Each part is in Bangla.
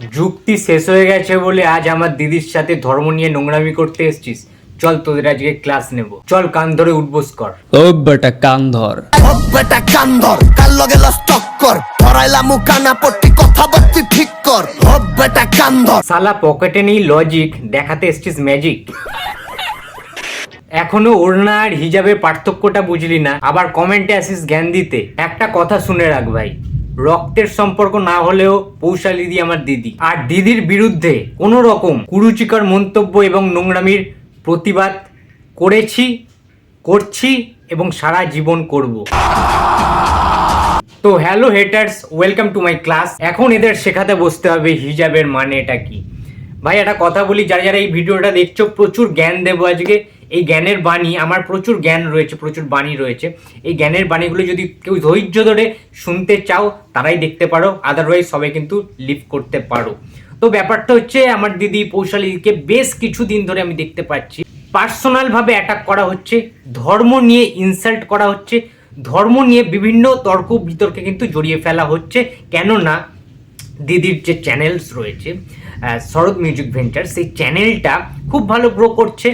যুক্তি শেষ হয়ে গেছে বলে আজ আমার দিদির সাথে ধর্ম নিয়ে নোংরামি করতে এসছিস। চল তোদের আজকে ক্লাস নেব। চল কান ধরে উঠবোস কর। ও বেটা কান ধর হব বেটা কান্দর কার লগে লস টক্কর? ধরাইলা মুখানা পট্টি কথা বলতি ঠিক কর। হব বেটা কান্দর সালা পকেটে নেই লজিক দেখাতে এসছিস ম্যাজিক এখনও ওড়না আর হিজাবের পার্থক্যটা বুঝলি না আবার কমেন্টে আসিস জ্ঞান দিতে। একটা কথা শুনে রাখ ভাই। রক্তের সম্পর্ক না হলেও পৌশালী দি আমার দিদি। আর দিদির বিরুদ্ধে কোনো রকম কুরুচিকর মন্তব্য এবং নোংরামির প্রতিবাদ করেছি, করছি এবং সারা জীবন করব। তো hello haters welcome to my class এখন এদের শেখাতে বসতে হবে হিজাবের মানে এটা কি। ভাই, একটা কথা বলি, যারা যারা এই ভিডিওটা দেখছ, প্রচুর জ্ঞান দেবো আজকে। এই জ্ঞানের বাণী, আমার প্রচুর জ্ঞান রয়েছে, প্রচুর বাণী রয়েছে। এই জ্ঞানের বাণীগুলো যদি কেউ ধৈর্য ধরে শুনতে চাও, তারাই দেখতে পারো। আদারওয়াইজ সবাই কিন্তু লিভ করতে পারো। তো ব্যাপারটা হচ্ছে, আমার দিদি পৌশালীকে বেশ কিছুদিন ধরে আমি দেখতে পাচ্ছি। পার্সোনালভাবে অ্যাটাক করা হচ্ছে, ধর্ম নিয়ে ইনসাল্ট করা হচ্ছে, ধর্ম নিয়ে বিভিন্ন তর্ক বিতর্কে কিন্তু জড়িয়ে ফেলা হচ্ছে। কেননা, দিদির যে চ্যানেলস রয়েছে শরৎ মিউজিক ভেঞ্চার সেই চ্যানেলটা খুব ভালো গ্রো করছে।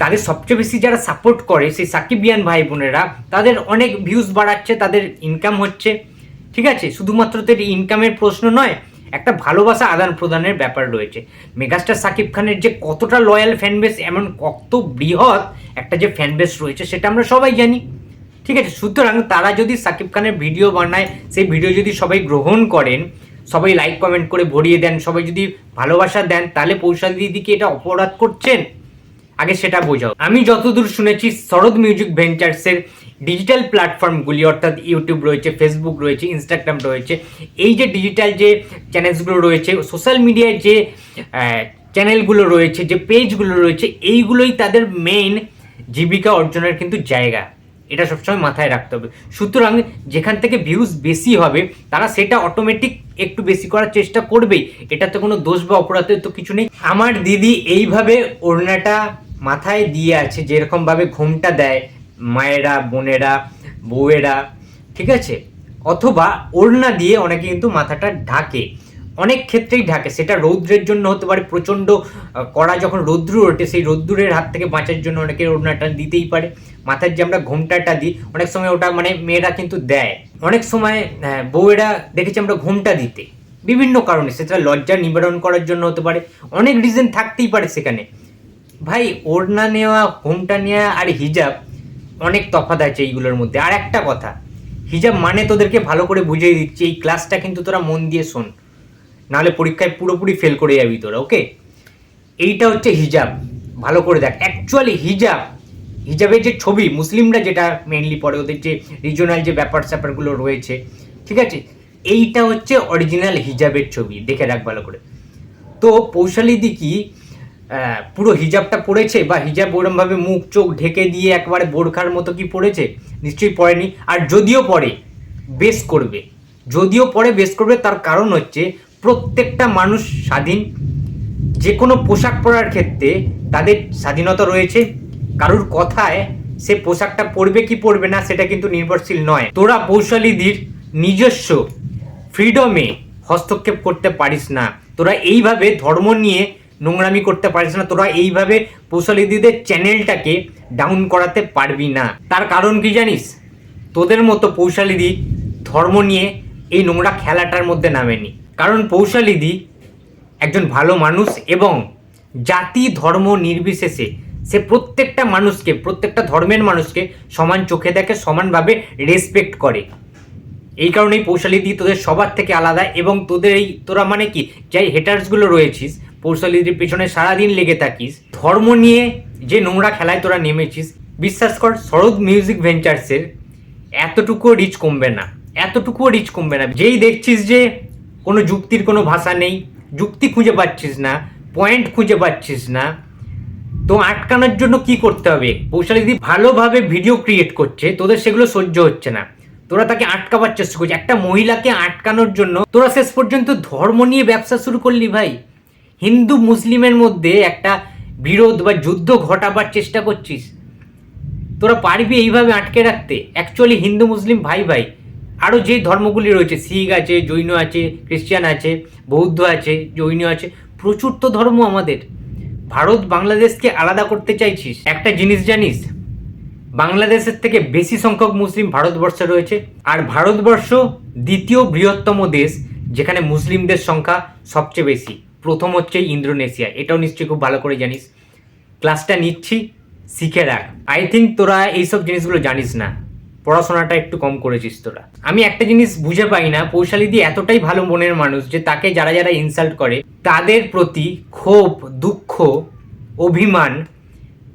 তাদের সবচেয়ে বেশি যারা সাপোর্ট করে সেই সাকিবিয়ান ভাই বোনেরা, তাদের অনেক ভিউজ বাড়াচ্ছে, তাদের ইনকাম হচ্ছে। ঠিক আছে? শুধুমাত্র তো এটি ইনকামের প্রশ্ন নয়, একটা ভালোবাসা আদান প্রদানের ব্যাপার রয়েছে। মেগাস্টার সাকিব খানের যে কতটা লয়াল ফ্যানবেস এমন কত বৃহৎ একটা যে ফ্যানবেস রয়েছে, সেটা আমরা সবাই জানি। ঠিক আছে? সুতরাং তারা যদি সাকিব খানের ভিডিও বানায়, সেই ভিডিও যদি সবাই গ্রহণ করেন, সবাই লাইক কমেন্ট করে ভরিয়ে দেন, সবাই যদি ভালোবাসা দেন, তাহলে পৌষাল দিদিকে এটা অপরাধ করছেন? আগে সেটা বোঝাও। আমি যতদূর শুনেছি, শরৎ মিউজিক ভেঞ্চার্সের ডিজিটাল প্ল্যাটফর্মগুলি অর্থাৎ ইউটিউব রয়েছে ফেসবুক রয়েছে ইনস্টাগ্রাম রয়েছে, এই যে ডিজিটাল যে চ্যানেলসগুলো রয়েছে সোশ্যাল মিডিয়ায় যে চ্যানেলগুলো রয়েছে, যে পেজগুলো রয়েছে, এইগুলোই তাদের মেইন জীবিকা অর্জনের কিন্তু জায়গা। এটা সবসময় মাথায় রাখতে হবে। সুতরাং যেখান থেকে ভিউজ বেশি হবে, তারা সেটা অটোমেটিক একটু বেশি করার চেষ্টা করবেই। এটাতে কোনো দোষ বা অপরাধের তো কিছু নেই। আমার দিদি এইভাবে ওড়নাটা মাথায় দিয়ে আছে, যেরকমভাবে ঘুমটা দেয়, মায়েরা, বোনেরা, বউয়েরা, ঠিক আছে? অথবা ওড়না দিয়ে অনেকে কিন্তু মাথাটা ঢাকে। অনেক ক্ষেত্রেই ঢাকে, সেটা রৌদ্রের জন্য হতে পারে, প্রচণ্ড কড়া যখন রৌদ্র ওঠে, সেই রৌদ্রের হাত থেকে বাঁচার জন্য অনেকে ওড়নাটা দিতেই পারে। মাথার যে আমরা ঘোমটাটা দিই, অনেক সময় ওটা মানে মেয়েরা কিন্তু দেয়। অনেক সময় বউয়েরা দেখেছি আমরা ঘোমটা দিতে। বিভিন্ন কারণে, সেটা লজ্জা নিবারণ করার জন্য হতে পারে। অনেক রিজন থাকতেই পারে সেখানে। ভাই, ওড়না নেওয়া, ঘোমটা নেওয়া আর হিজাব, অনেক তফাৎ আছে এইগুলোর মধ্যে। আর একটা কথা, হিজাব মানে তোদেরকে ভালো করে বুঝিয়ে দিচ্ছি, এই ক্লাসটা কিন্তু তোরা মন দিয়ে শোন। নাহলে পরীক্ষায় পুরোপুরি ফেল করে যাবি তোরা ওকে এইটা হচ্ছে হিজাব, ভালো করে দেখ। অ্যাকচুয়ালি হিজাব, হিজাবের যে ছবি, মুসলিমরা যেটা মেনলি পড়ে, ওদের যে রিজনাল যে ব্যাপার স্যাপারগুলো রয়েছে, ঠিক আছে? এইটা হচ্ছে অরিজিনাল হিজাবের ছবি, দেখে রাখ ভালো করে। তো পৌশালিদি কি পুরো হিজাবটা পড়েছে বা হিজাব ওরমভাবে মুখ, চোখ ঢেকে দিয়ে একবারে বোরখার মতো কি পড়েছে? নিশ্চয়ই পড়েনি। আর যদিও পড়ে, বেশ করবে। যদিও পরে বেশ করবে, তার কারণ হচ্ছে প্রত্যেকটা মানুষ স্বাধীন। যে কোনো পোশাক পরার ক্ষেত্রে তাদের স্বাধীনতা রয়েছে। কারুর কথায় সে পোশাকটা পরবে কি পরবে না, সেটা কিন্তু নির্ভরশীল নয়। তোরা পৌশালীদের নিজস্ব ফ্রিডমে হস্তক্ষেপ করতে পারিস না। তোরা এইভাবে ধর্ম নিয়ে নোংরামি করতে পারিস না, তোরা এইভাবে পৌশালীদিদের চ্যানেলটাকে ডাউন করাতে পারবি না। তার কারণ কি জানিস? তোদের মতো পৌশালীদি ধর্ম নিয়ে এই নোংরা খেলাটার মধ্যে নামেনি। কারণ পৌশালীদি একজন ভালো মানুষ এবং জাতি ধর্ম নির্বিশেষে সে প্রত্যেকটা মানুষকে, প্রত্যেকটা ধর্মের মানুষকে সমান চোখে দেখে, সমানভাবে রেসপেক্ট করে। এই কারণেই পৌশালীদি তোদের সবার থেকে আলাদা এবং তোদের এই, তোরা মানে কি যাই হেটার্সগুলো রয়েছিস পৌশালীদির পেছনে সারাদিন লেগে থাকিস। ধর্ম নিয়ে যে নোংরা খেলায় তোরা নেমেছিস, বিশ্বাস কর, শরৎ মিউজিক ভেঞ্চার্সের এতটুকুও রিচ কমবে না। এতটুকুও রিচ কমবে না। যেই দেখছিস যে কোনো যুক্তির কোনো ভাষা নেই, যুক্তি খুঁজে পাচ্ছিস না পয়েন্ট খুঁজে পাচ্ছিস না, তো আটকানোর জন্য কি করতে হবে? পৌশালী দিদি ভালোভাবে ভিডিও ক্রিয়েট করছে, তোদের সেগুলো সহ্য হচ্ছে না। তোরা তাকে আটকাবার চেষ্টা করছিস। একটা মহিলাকে আটকানোর জন্য তোরা শেষ পর্যন্ত ধর্ম নিয়ে ব্যবসা শুরু করলি ভাই। হিন্দু মুসলিমের মধ্যে একটা বিরোধ বা যুদ্ধ ঘটাবার চেষ্টা করছিস। তোরা পারবি এইভাবে আটকে রাখতে। অ্যাকচুয়ালি হিন্দু, মুসলিম, ভাই ভাই আরও যে ধর্মগুলি রয়েছে, শিখ আছে, জৈন আছে, খ্রিস্টান আছে, বৌদ্ধ আছে, জৈন আছে, প্রচুর তো ধর্ম আমাদের। ভারত বাংলাদেশকে আলাদা করতে চাইছিস। একটা জিনিস জানিস, বাংলাদেশের থেকে বেশি সংখ্যক মুসলিম ভারতবর্ষে রয়েছে। আর ভারতবর্ষ দ্বিতীয় বৃহত্তম দেশ, যেখানে মুসলিমদের সংখ্যা সবচেয়ে বেশি। প্রথম হচ্ছে ইন্দোনেশিয়া। এটাও নিশ্চয়ই খুব ভালো করে জানিস। ক্লাসটা নিচ্ছি, শিখে রাখ। আই থিঙ্ক তোরা এইসব জিনিসগুলো জানিস না। পড়াশোনাটা একটু কম করেছিস তোরা। আমি একটা জিনিস বুঝে পাই না, পৌশালিদি এতটাই ভালো মনের মানুষ যে তাকে যারা যারা ইনসাল্ট করে, তাদের প্রতি ক্ষোভ, দুঃখ, অভিমান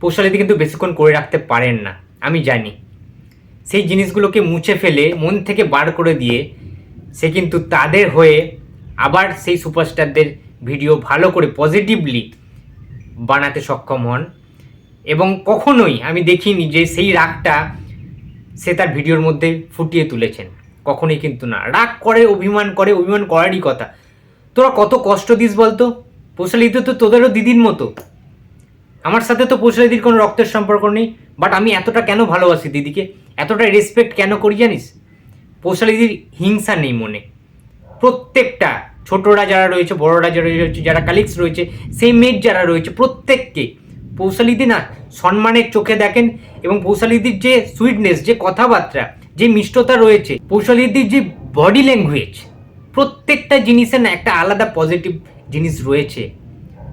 পৌশালিদি কিন্তু বেশিক্ষণ করে রাখতে পারেন না, আমি জানি। সেই জিনিসগুলোকে মুছে ফেলে, মন থেকে বার করে দিয়ে সে কিন্তু তাদের হয়ে আবার সেই সুপারস্টারদের ভিডিও ভালো করে পজিটিভলি বানাতে সক্ষম হন। এবং কখনোই আমি দেখিনি যে সেই রাগটা সে তার ভিডিওর মধ্যে ফুটিয়ে তুলেছেন। কখনোই কিন্তু না। রাগ করে, অভিমান করে, অভিমান করারই কথা। তোরা কত কষ্ট দিস বলতো? পোষালিতে তো তোদেরও দিদির মতো। আমার সাথে তো পোষালিদির কোনো রক্তের সম্পর্ক নেই। বাট আমি এতটা কেন ভালোবাসি দিদিকে? এতটা রেসপেক্ট কেন করি জানিস? পোষালিদির হিংসা নেই মনে। প্রত্যেকটা ছোটরা যারা রয়েছে, বড়রা যারা রয়েছে, যারা কালিগস রয়েছে, সেই মেট যারা রয়েছে, প্রত্যেককে পৌশালিদি না সম্মানের চোখে দেখেন এবং পৌশালিদির যে সুইটনেস যে কথাবার্তা, যে মিষ্টতা রয়েছে, পৌশালিদির যে বডি ল্যাঙ্গুয়েজ প্রত্যেকটা জিনিসের না একটা আলাদা পজিটিভ জিনিস রয়েছে।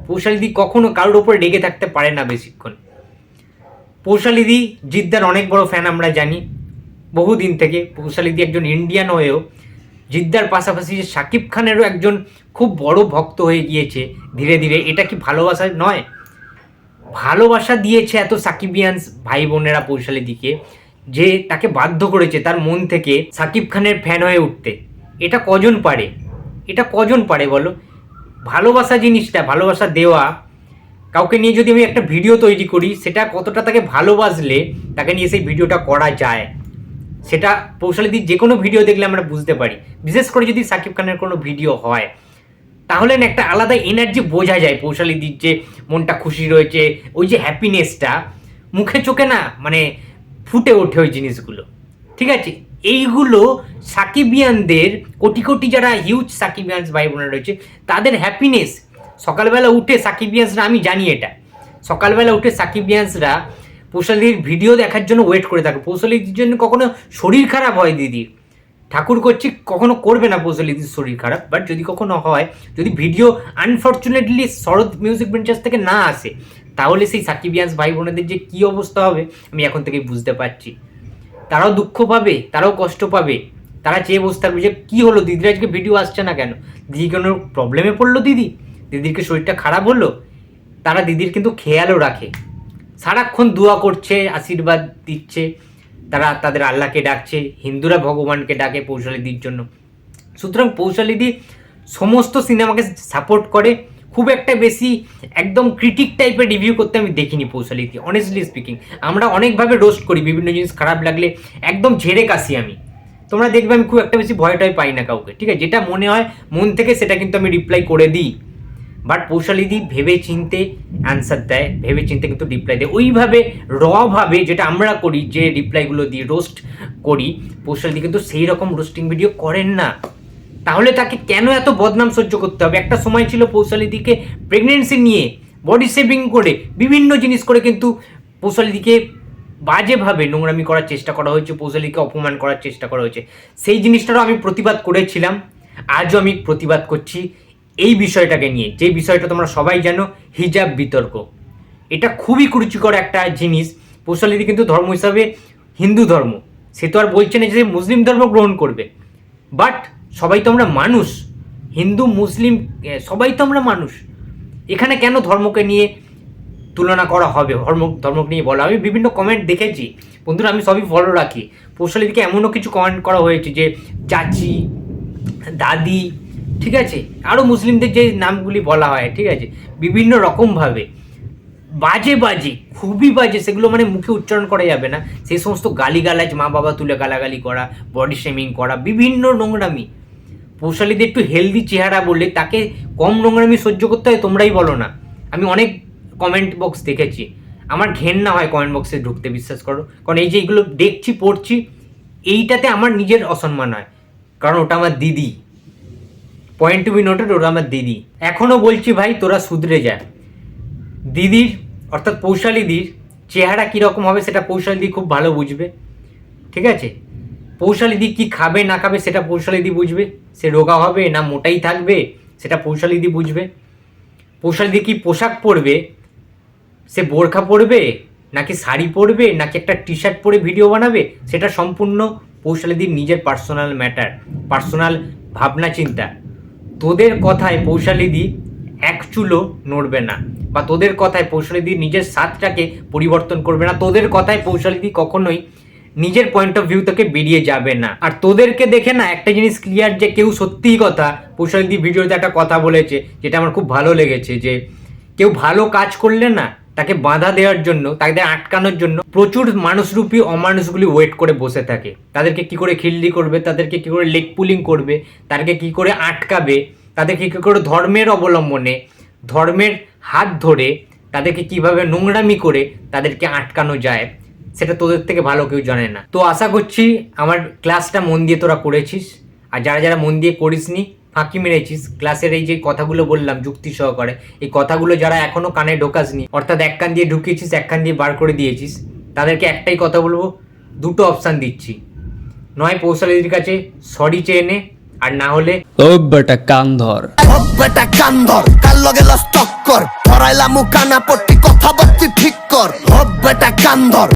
পৌশালিদি কখনো কারোর উপর রেগে থাকতে পারে না বেশিক্ষণ। পৌশালিদি জিদ্দার অনেক বড় ফ্যান আমরা জানি। বহুদিন থেকে পৌশালিদি একজন ইন্ডিয়ান হয়েও জিদ্দার পাশাপাশি যে শাকিব খানেরও একজন খুব বড় ভক্ত হয়ে গিয়েছে ধীরে ধীরে। এটা কি ভালোবাসা নয়? ভালোবাসা দিয়েছে এত সাকিবিয়ানস ভাই বোনেরা পৌশালিদিকে যে তাকে বাধ্য করেছে তার মন থেকে সাকিব খানের ফ্যান হয়ে উঠতে। এটা কজন পারে? এটা কজন পারে বলো? ভালোবাসা জিনিসটা, ভালোবাসা দেওয়া, কাউকে নিয়ে যদি আমি একটা ভিডিও তৈরি করি, সেটা কতটা তাকে ভালোবাসলে তাকে নিয়ে সেই ভিডিওটা করা যায়? সেটা পৌশালিদির যে কোনো ভিডিও দেখলে আমরা বুঝতে পারি। বিশেষ করে যদি সাকিব খানের কোনো ভিডিও হয়, তাহলে না একটা আলাদা এনার্জি বোঝা যায় পৌশালিদির যে মনটা খুশি রয়েছে, ওই যে হ্যাপিনেসটা মুখে চোখে না মানে ফুটে ওঠে ওই জিনিসগুলো। ঠিক আছে? এইগুলো সাকিবিয়ানদের, কোটি কোটি যারা হিউজ সাকিবিয়ান্স ভাই বোনেরা রয়েছে, তাদের হ্যাপিনেস সকালবেলা উঠে সাকিবিয়ান্সরা, আমি জানি এটা, সকালবেলা উঠে সাকিবিয়ান্সরা পৌশালিদির ভিডিও দেখার জন্য ওয়েট করে থাকে। পৌশালিদির জন্য কখনো শরীর খারাপ হয় দিদির ঠাকুর করছি, কখনো করবে না পৌশালিদির শরীর খারাপ। বাট যদি কখনো হয়, যদি video unfortunately Sarat music ventures থেকে না আসে, তাহলে সেই সাকিবিয়ান্স ভাই বোনেদের যে কী অবস্থা হবে, আমি এখন থেকেই বুঝতে পারছি। তারাও দুঃখ পাবে, তারাও কষ্ট পাবে। তারা চেয়ে বসে থাকবে যে, কী হলো? দিদির আজকে ভিডিও আসছে না কেন? দিদি কোনো প্রবলেমে পড়ল দিদি? দিদির শরীরটা খারাপ হলো? তারা দিদির কিন্তু খেয়ালও রাখে। সারাক্ষণ দোয়া করছে, আশীর্বাদ দিচ্ছে, তারা তাদের আল্লাহকে ডাকছে, হিন্দুরা ভগবানকে ডাকে পৌশালিদির জন্য। সুতরাং পৌশালিদি সমস্ত সিনেমাকে সাপোর্ট করে। খুব একটা বেশি একদম ক্রিটিক টাইপের রিভিউ করতে আমি দেখিনি পৌশালিদি অনেস্টলি স্পিকিং আমরা অনেকভাবে রোস্ট করি, বিভিন্ন জিনিস খারাপ লাগলে একদম ঝেড়ে কাশি আমি। তোমরা দেখবে আমি খুব একটা বেশি ভয় টয় পাই না কাউকে, ঠিক আছে? যেটা মনে হয়, মন থেকে সেটা কিন্তু আমি রিপ্লাই করে দিই। বাট পৌশালিদি ভেবে চিনতে অ্যান্সার দেয়। ভেবে চিনতে কিন্তু রিপ্লাই দেয়। ওইভাবে রভাবে যেটা আমরা করি, যে রিপ্লাইগুলো দিয়ে রোস্ট করি পৌশালিদি কিন্তু সেই রকম রোস্টিং ভিডিও করেন না। তাহলে তাকে কেন এত বদনাম সহ্য করতে হবে? একটা সময় ছিল পৌশালিদিকে প্রেগনেন্সি নিয়ে বডি শেভিং করে, বিভিন্ন জিনিস করে কিন্তু পৌশালিদিকে বাজেভাবে নোংরামি করার চেষ্টা করা হয়েছে পৌশালিকে অপমান করার চেষ্টা করা হয়েছে। সেই জিনিসটারও আমি প্রতিবাদ করেছিলাম। আজও আমি প্রতিবাদ করছি। এই বিষয়টাকে নিয়ে। যে বিষয়টা তোমরা সবাই জানো, হিজাব বিতর্ক। এটা খুবই কুরুচিকর একটা জিনিস। পৌশালিদি কিন্তু ধর্ম হিসাবে হিন্দু ধর্ম। সে তো আর বলছে না যে মুসলিম ধর্ম গ্রহণ করবে। বাট সবাই তো আমরা মানুষ। হিন্দু, মুসলিম সবাই তো আমরা মানুষ। এখানে কেন ধর্মকে নিয়ে তুলনা করা হবে? ধর্ম, ধর্মকে নিয়ে বলা আমি বিভিন্ন কমেন্ট দেখেছি। বন্ধুরা, আমি সবই ফলো রাখি। পৌশালিদিকে এমনও কিছু কমেন্ট করা হয়েছে যে, চাচি, দাদি ঠিক আছে? আরও মুসলিমদের যে নামগুলি বলা হয়, ঠিক আছে? বিভিন্ন রকমভাবে। বাজে বাজে, খুবই বাজে, সেগুলো মানে মুখে উচ্চারণ করা যাবে না। সেই সমস্ত গালিগালাজ মা বাবা তুলে গালাগালি করা বডি শেমিং করা, বিভিন্ন নোংরামি। পৌশালীদের একটু হেলদি চেহারা বললে তাকে কম নোংরামি সহ্য করতে হয়, তোমরাই বলো না। আমি অনেক কমেন্ট বক্স দেখেছি। আমার ঘেন্না হয় কমেন্ট বক্সে ঢুকতে, বিশ্বাস করো। কারণ এই যে এগুলো দেখছি, পড়ছি, এইটাতে আমার নিজের অসম্মান হয়। কারণ ওটা আমার দিদি। পয়েন্ট টু বি নোটেড ওটা আমার দিদি। এখনও বলছি ভাই, তোরা শুধরে যা। দিদির, অর্থাৎ পৌশালিদির চেহারা কীরকম হবে সেটা পৌশালিদি খুব ভালো বুঝবে। ঠিক আছে? পৌশালিদি কি খাবে, না খাবে সেটা পৌশালিদি বুঝবে। সে রোগা হবে, না মোটাই থাকবে, সেটা পৌশালিদি বুঝবে। পৌশালিদি কি পোশাক পরবে? সে বোরখা পরবে, নাকি শাড়ি পরবে, নাকি একটা টি শার্ট পরে ভিডিও বানাবে? সেটা সম্পূর্ণ পৌশালিদির নিজের পার্সোনাল ম্যাটার পার্সোনাল ভাবনা চিন্তা তোদের কথায় পৌশালিদি এক চুলো নড়বে না। বা তোদের কথায় পৌশালিদি নিজের স্বাদটাকে পরিবর্তন করবে না। তোদের কথায় পৌশালিদি কখনোই নিজের পয়েন্ট অফ ভিউ থেকে বেরিয়ে যাবে না। আর তোদেরকে দেখে না একটা জিনিস ক্লিয়ার যে কেউ সত্যিই কথা পৌশালিদি ভিডিওতে একটা কথা বলেছে, যেটা আমার খুব ভালো লেগেছে যে কেউ ভালো কাজ করলে না তাকে বাধা দেওয়ার জন্য তাদের আটকানোর জন্য প্রচুর মানুষরূপী অমানুষগুলি ওয়েট করে বসে থাকে। তাদেরকে কি করে খিল্লি করবে, তাদেরকে কি করে লেগ পুলিং করবে, তাদেরকে কি করে আটকাবে, তাদেরকে কি করে ধর্মের অবলম্বনে, ধর্মের হাত ধরে তাদেরকে কীভাবে নোংরামি করে তাদেরকে আটকানো যায়, সেটা তোদের থেকে ভালো কেউ জানে না। তো আশা করছি আমার ক্লাসটা মন দিয়ে তোরা করেছিস। আর যারা যারা মন দিয়ে করিসনি ফাঁকি মেরেছিস। ক্লাসের এই যে কথাগুলো বললাম যুক্তি সহকারে এই কথাগুলো যারা এখনও কানে ঢোকাসনি অর্থাৎ এক কান দিয়ে ঢুকিয়েছিস এক কান দিয়ে বার করে দিয়েছিস তাদেরকে একটাই কথা বলব দুটো অপশান দিচ্ছি। নয় পৌশালীদের কাছে সরি চেয়ে নে আর না হলে ও বেটা কান ধর হব বেটা কান ধর কার লগে লস টক্কর ধরাইলাম কানা পট্টি কথা বত্তি ঠিক কর। হব বেটা কান ধর